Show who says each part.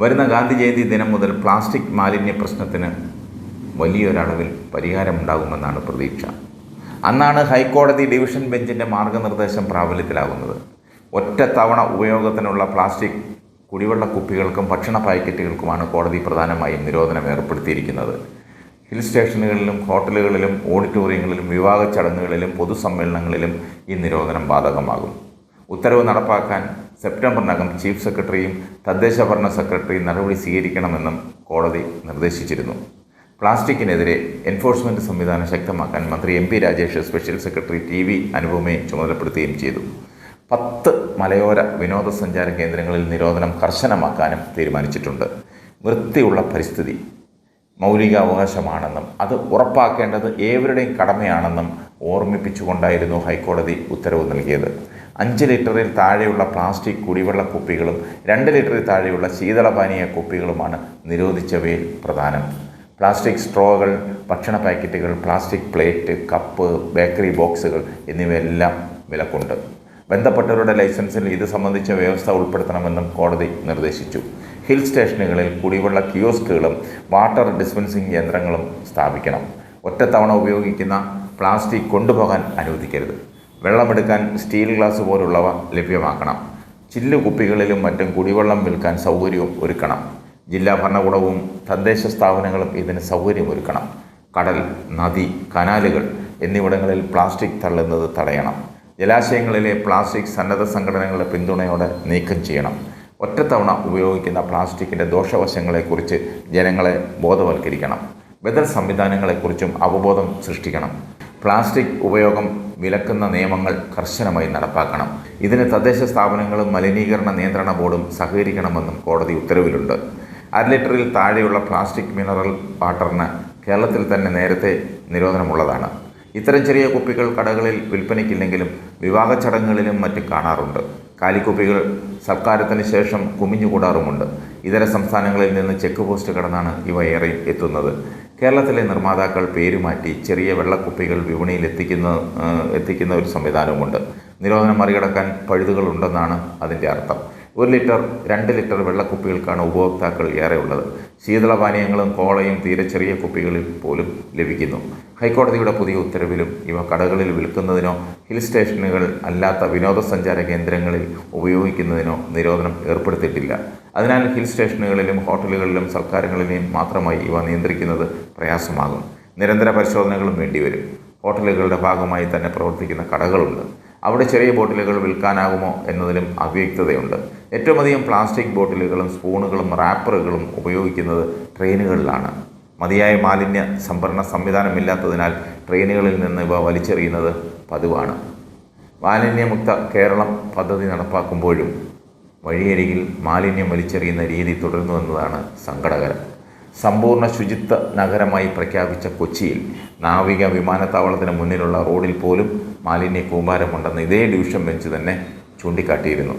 Speaker 1: വരുന്ന ഗാന്ധി ജയന്തി ദിനം മുതൽ പ്ലാസ്റ്റിക് മാലിന്യ പ്രശ്നത്തിന് വലിയൊരളവിൽ പരിഹാരമുണ്ടാകുമെന്നാണ് പ്രതീക്ഷ. അന്നാണ് ഹൈക്കോടതി ഡിവിഷൻ ബെഞ്ചിന്റെ മാർഗനിർദ്ദേശം പ്രാബല്യത്തിലാകുന്നത്. ഒറ്റ തവണ ഉപയോഗത്തിനുള്ള പ്ലാസ്റ്റിക് കുടിവെള്ള കുപ്പികൾക്കും ഭക്ഷണ പാക്കറ്റുകൾക്കുമാണ് കോടതി പ്രധാനമായും നിരോധനം ഏർപ്പെടുത്തിയിരിക്കുന്നത്. ഹിൽ സ്റ്റേഷനുകളിലും ഹോട്ടലുകളിലും ഓഡിറ്റോറിയങ്ങളിലും വിവാഹ ചടങ്ങുകളിലും പൊതുസമ്മേളനങ്ങളിലും ഈ നിരോധനം ബാധകമാകും. ഉത്തരവ് നടപ്പാക്കാൻ സെപ്റ്റംബറിനകം ചീഫ് സെക്രട്ടറിയും തദ്ദേശ ഭരണ സെക്രട്ടറിയും നടപടി സ്വീകരിക്കണമെന്നും കോടതി നിർദ്ദേശിച്ചിരുന്നു. പ്ലാസ്റ്റിക്കിനെതിരെ എൻഫോഴ്സ്മെന്റ് സംവിധാനം ശക്തമാക്കാൻ മന്ത്രി M P Rajesh special secretary T V അനുപമയെ ചുമതലപ്പെടുത്തുകയും ചെയ്തു. പത്ത് മലയോര വിനോദസഞ്ചാര കേന്ദ്രങ്ങളിൽ നിരോധനം കർശനമാക്കാനും തീരുമാനിച്ചിട്ടുണ്ട്. വൃത്തിയുള്ള പരിസ്ഥിതി മൗലികാവകാശമാണെന്നും അത് ഉറപ്പാക്കേണ്ടത് ഏവരുടെയും കടമയാണെന്നും ഓർമ്മിപ്പിച്ചുകൊണ്ടായിരുന്നു ഹൈക്കോടതി ഉത്തരവ് നൽകിയത്. അഞ്ച് ലിറ്ററിൽ താഴെയുള്ള പ്ലാസ്റ്റിക് കുടിവെള്ള കുപ്പികളും രണ്ട് ലിറ്ററിൽ താഴെയുള്ള ശീതളപാനീയ കുപ്പികളുമാണ് നിരോധിച്ചവയിൽ പ്രധാനം. പ്ലാസ്റ്റിക് സ്ട്രോകൾ ഭക്ഷണ പാക്കറ്റുകൾ പ്ലാസ്റ്റിക് പ്ലേറ്റ് കപ്പ് ബേക്കറി ബോക്സുകൾ എന്നിവയെല്ലാം വിലക്കുണ്ട്. ബന്ധപ്പെട്ടവരുടെ ലൈസൻസിൽ ഇത് സംബന്ധിച്ച വ്യവസ്ഥ ഉൾപ്പെടുത്തണമെന്നും കോടതി നിർദ്ദേശിച്ചു. ഹിൽ സ്റ്റേഷനുകളിൽ കുടിവെള്ള കിയോസ്കുകളും വാട്ടർ ഡിസ്പെൻസിംഗ് യന്ത്രങ്ങളും സ്ഥാപിക്കണം. ഒറ്റത്തവണ ഉപയോഗിക്കുന്ന പ്ലാസ്റ്റിക് കൊണ്ടുപോകാൻ അനുവദിക്കരുത്. വെള്ളമെടുക്കാൻ സ്റ്റീൽ ഗ്ലാസ് പോലുള്ളവ ലഭ്യമാക്കണം. ചില്ലു കുപ്പികളിലും മറ്റും കുടിവെള്ളം വിൽക്കാൻ സൗകര്യവും ഒരുക്കണം. ജില്ലാ ഭരണകൂടവും തദ്ദേശ സ്ഥാപനങ്ങളും ഇതിന് സൗകര്യം ഒരുക്കണം. കടൽ നദി കനാലുകൾ എന്നിവിടങ്ങളിൽ പ്ലാസ്റ്റിക് തള്ളുന്നത് തടയണം. ജലാശയങ്ങളിലെ പ്ലാസ്റ്റിക് സന്നദ്ധ സംഘടനകളുടെ പിന്തുണയോടെ നീക്കം ചെയ്യണം. ഒറ്റത്തവണ ഉപയോഗിക്കുന്ന പ്ലാസ്റ്റിക്കിന്റെ ദോഷവശങ്ങളെക്കുറിച്ച് ജനങ്ങളെ ബോധവൽക്കരിക്കണം. ബദൽ സംവിധാനങ്ങളെക്കുറിച്ചും അവബോധം സൃഷ്ടിക്കണം. പ്ലാസ്റ്റിക് ഉപയോഗം വിലക്കുന്ന നിയമങ്ങൾ കർശനമായി നടപ്പാക്കണം. ഇതിന് തദ്ദേശ സ്ഥാപനങ്ങളും മലിനീകരണ നിയന്ത്രണ ബോർഡും സഹകരിക്കണമെന്നും കോടതി ഉത്തരവിലുണ്ട്. അര ലിറ്ററിൽ താഴെയുള്ള പ്ലാസ്റ്റിക് മിനറൽ വാട്ടറിന് കേരളത്തിൽ തന്നെ നേരത്തെ നിരോധനമുള്ളതാണ്. ഇത്തരം ചെറിയ കുപ്പികൾ കടകളിൽ വിൽപ്പനയ്ക്കില്ലെങ്കിലും വിവാഹ ചടങ്ങുകളിലും മറ്റും കാണാറുണ്ട്. കാലിക്കുപ്പികൾ സർക്കാരത്തിന് ശേഷം കുമിഞ്ഞുകൂടാറുമുണ്ട്. ഇതര സംസ്ഥാനങ്ങളിൽ നിന്ന് ചെക്ക് പോസ്റ്റ് കടന്നാണ് ഇവ ഏറെ എത്തുന്നത്. കേരളത്തിലെ നിർമ്മാതാക്കൾ പേരുമാറ്റി ചെറിയ വെള്ളക്കുപ്പികൾ വിപണിയിൽ എത്തിക്കുന്ന എത്തിക്കുന്ന ഒരു സംവിധാനവുമുണ്ട്. നിരോധനം മറികടക്കാൻ പഴുതുകളുണ്ടെന്നാണ് അതിന്റെ അർത്ഥം. ഒരു ലിറ്റർ രണ്ട് ലിറ്റർ വെള്ളക്കുപ്പികൾക്കാണ് ഉപഭോക്താക്കൾ ഏറെ ഉള്ളത് ശീതളപാനീയങ്ങളും കോളയും തീരെ ചെറിയ കുപ്പികളിൽ പോലും ലഭിക്കുന്നു. ഹൈക്കോടതിയുടെ പുതിയ ഉത്തരവിലും ഇവ കടകളിൽ വിൽക്കുന്നതിനോ ഹിൽ സ്റ്റേഷനുകൾ അല്ലാത്ത വിനോദസഞ്ചാര കേന്ദ്രങ്ങളിൽ ഉപയോഗിക്കുന്നതിനോ നിരോധനം ഏർപ്പെടുത്തിയിട്ടില്ല. അതിനാൽ ഹിൽ സ്റ്റേഷനുകളിലും ഹോട്ടലുകളിലും സർക്കാരുകളിലെയും മാത്രമായി ഇവ നിയന്ത്രിക്കുന്നത് പ്രയാസമാകും. നിരന്തര പരിശോധനകളും വേണ്ടിവരും. ഹോട്ടലുകളുടെ ഭാഗമായി തന്നെ പ്രവർത്തിക്കുന്ന കടകളുണ്ട്. അവിടെ ചെറിയ ബോട്ടിലുകൾ വിൽക്കാനാകുമോ എന്നതിലും അവ്യക്തതയുണ്ട്. ഏറ്റവും അധികം പ്ലാസ്റ്റിക് ബോട്ടിലുകളും സ്പൂണുകളും റാപ്പറുകളും ഉപയോഗിക്കുന്നത് ട്രെയിനുകളിലാണ്. മതിയായ മാലിന്യ സംഭരണ സംവിധാനമില്ലാത്തതിനാൽ ട്രെയിനുകളിൽ നിന്ന് ഇവ വലിച്ചെറിയുന്നത് പതിവാണ്. മാലിന്യമുക്ത കേരളം പദ്ധതി നടപ്പാക്കുമ്പോഴും വഴിയരികിൽ മാലിന്യം വലിച്ചെറിയുന്ന രീതി തുടരുന്നു എന്നതാണ് സങ്കടകരം. സമ്പൂർണ ശുചിത്വ നഗരമായി പ്രഖ്യാപിച്ച കൊച്ചിയിൽ നാവിക വിമാനത്താവളത്തിന് മുന്നിലുള്ള റോഡിൽ പോലും മാലിന്യ കൂമ്പാരമുണ്ടെന്ന് ഇതേ ഡിവിഷൻ ബെഞ്ച് തന്നെ ചൂണ്ടിക്കാട്ടിയിരുന്നു.